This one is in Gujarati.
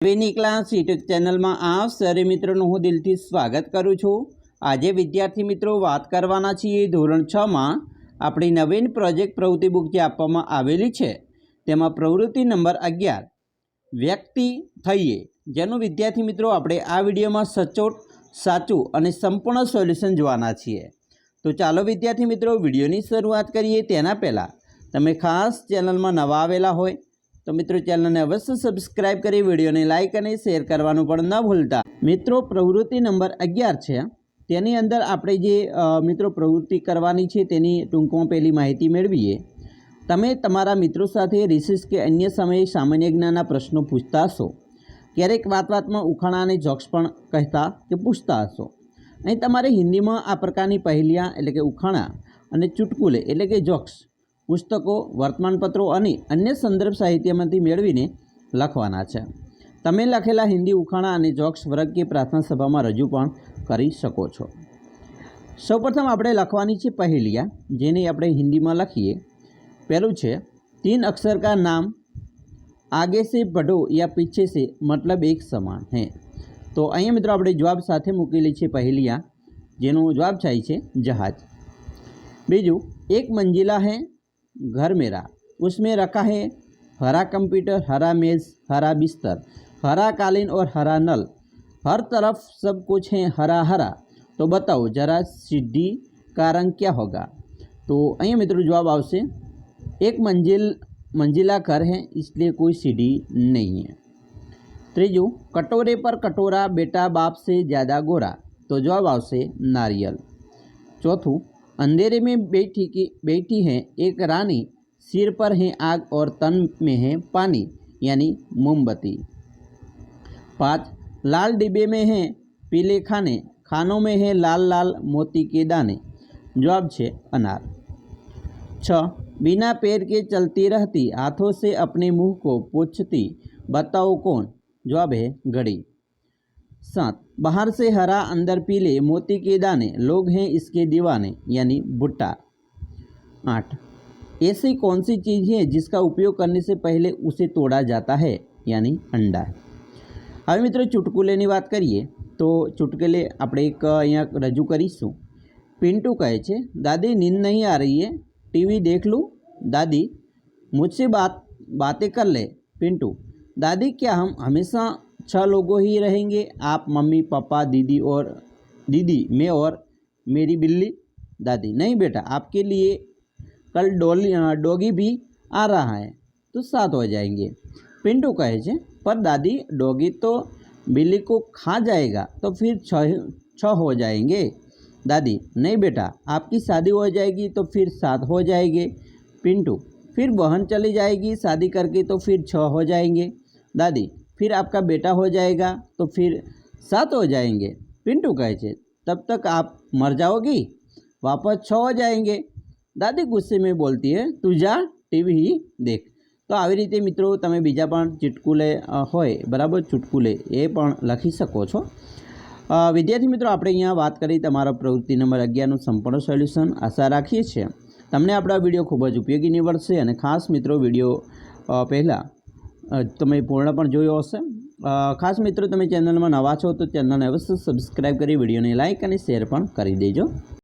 નવીની ક્લાસ યુટ્યુબ ચેનલમાં આપ સરે મિત્રોનું હું દિલથી સ્વાગત કરું છું. આજે વિદ્યાર્થી મિત્રો વાત કરવાના છીએ ધોરણ છમાં આપણી નવીન પ્રોજેક્ટ પ્રવૃત્તિ બુક જે આપવામાં આવેલી છે, તેમાં પ્રવૃત્તિ નંબર અગિયાર, વ્યક્તિ થઈએ. જેનું વિદ્યાર્થી મિત્રો આપણે આ વિડીયોમાં સચોટ, સાચું અને સંપૂર્ણ સોલ્યુશન જોવાના છીએ. તો ચાલો વિદ્યાર્થી મિત્રો વિડીયોની શરૂઆત કરીએ. તેના પહેલાં, તમે ખાસ ચેનલમાં નવા આવેલા હોય તો મિત્રો ચેનલને અવશ્ય સબસ્ક્રાઇબ કરી, વિડીયોને લાઇક અને શેર કરવાનું પણ ન ભૂલતા. મિત્રો, પ્રવૃત્તિ નંબર અગિયાર છે. તેની અંદર આપણે જે મિત્રો પ્રવૃત્તિ કરવાની છે તેની ટૂંકમાં પહેલી માહિતી મેળવીએ. તમે તમારા મિત્રો સાથે રિસિસ કે અન્ય સમયે સામાન્ય જ્ઞાનના પ્રશ્નો પૂછતા હશો. ક્યારેક વાત વાતમાં ઉખાણા અને જોક્સ પણ કહેતા કે પૂછતા હશો. અહીં તમારે હિન્દીમાં આ પ્રકારની પહેલિયા એટલે કે ઉખાણા અને ચુટકુલે એટલે કે જોક્સ પુસ્તકો, વર્તમાનપત્રો અને અન્ય સંદર્ભ સાહિત્યમાંથી મેળવીને લખવાના છે. તમે લખેલા હિન્દી ઉખાણા અને જોક્સ વર્ગ કે પ્રાર્થના સભામાં રજૂ પણ કરી શકો છો. સૌપ્રથમ આપણે લખવાની છે પહેલિયા, જેને આપણે હિન્દીમાં લખીએ. પહેલું છે, તીન અક્ષર કા નામ, આગે સે બઢો યા પીછે સે મતલબ એક સમાન હે. તો અહીંયા મિત્રો આપણે જવાબ સાથે મૂકેલી છે પહેલિયા, જેનો જવાબ થાય છે જહાજ. બીજું, એક મંજિલા હે घर मेरा उसमें रखा है हरा कंप्यूटर हरा मेज हरा बिस्तर हरा कालीन और हरा नल हर तरफ सब कुछ है हरा हरा તો બતાવો જરા સીધી का रंग क्या होगा તો અહીંયા મિત્રો જવાબ આવશે एक मंजिल मंजिला घर है इसलिए कोई सीढ़ी नहीं है ત્રીજું કટોરે પર કટોરા બેટા બાપ से ज़्यादा गोरा તો જવાબ આવશે नारियल चौथું अंधेरे में बैठी की, बैठी है एक रानी। सिर पर है आग और तन में है पानी, यानी मोमबत्ती। पाँच, लाल डिब्बे में है पीले खाने, खानों में है लाल लाल मोती के दाने। जवाब છે अनार। छ, बिना पैर के चलती रहती, हाथों से अपने मुँह को पूछती, बताओ कौन? जवाब है, घड़ी। सात बाहर से हरा अंदर पीले मोती के दाने लोग हैं इसके दीवाने यानी भुट्टा आठ ऐसी कौन सी चीज़ है जिसका उपयोग करने से पहले उसे तोड़ा जाता है यानी अंडा હવે મિત્રો ચુટકુલેની વાત કરીએ તો ચુટકુલે આપણે એક અહીંયા રજૂ કરીશું पिंटू कहे छे दादी नींद नहीं आ रही है टीवी देख लूँ दादी मुझसे बात बातें कर ले पिंटू दादी क्या हम हमेशा छह लोगों ही रहेंगे। आप मम्मी, पापा, दीदी और, दीदी, मैं और मेरी बिल्ली, दादी। नहीं बेटा, आपके लिए कल डोली डोगी भी आ रहा है तो सात हो जाएँगे। पिंटू कहे छे पर दादी, डोगी तो बिल्ली को खा जाएगा तो फिर छः छः हो जाएँगे। दादी, नहीं बेटा, आपकी शादी हो जाएगी तो फिर सात हो जाएँगे। पिंटू, फिर बहन चली जाएगी शादी करके तो फिर छः हो जाएँगे। दादी फिर आपका बेटा हो जाएगा तो फिर सात हो जाएंगे पिंटू कहे छे तब तक आप मर जाओगी वापस छः हो जाएंगे દાદી ગુસ્સે મેં બોલતી હે તું જા ટીવી ही દેખ તો આવી રીતે મિત્રો તમે બીજા પણ ચુટકુલે અ, હોય બરાબર ચુટકુલે એ પણ લખી શકો છો અ, વિદ્યાર્થી મિત્રો આપણે અહીંયા વાત કરી તમારા પ્રવૃત્તિ નંબર અગિયારનું સંપૂર્ણ સોલ્યુશન આશા રાખીએ છીએ તમને આપણા વિડીયો ખૂબ જ ઉપયોગી નીવડશે અને ખાસ મિત્રો વિડીયો અ, પહેલાં અ, તમે પૂર્ણ પણ જોયો હશે. ખાસ મિત્રો, તમે ચેનલમાં નવા છો તો ચેનલને અવશ્ય સબસ્ક્રાઈબ કરી, વિડીયોને લાઇક અને શેર પણ કરી દેજો.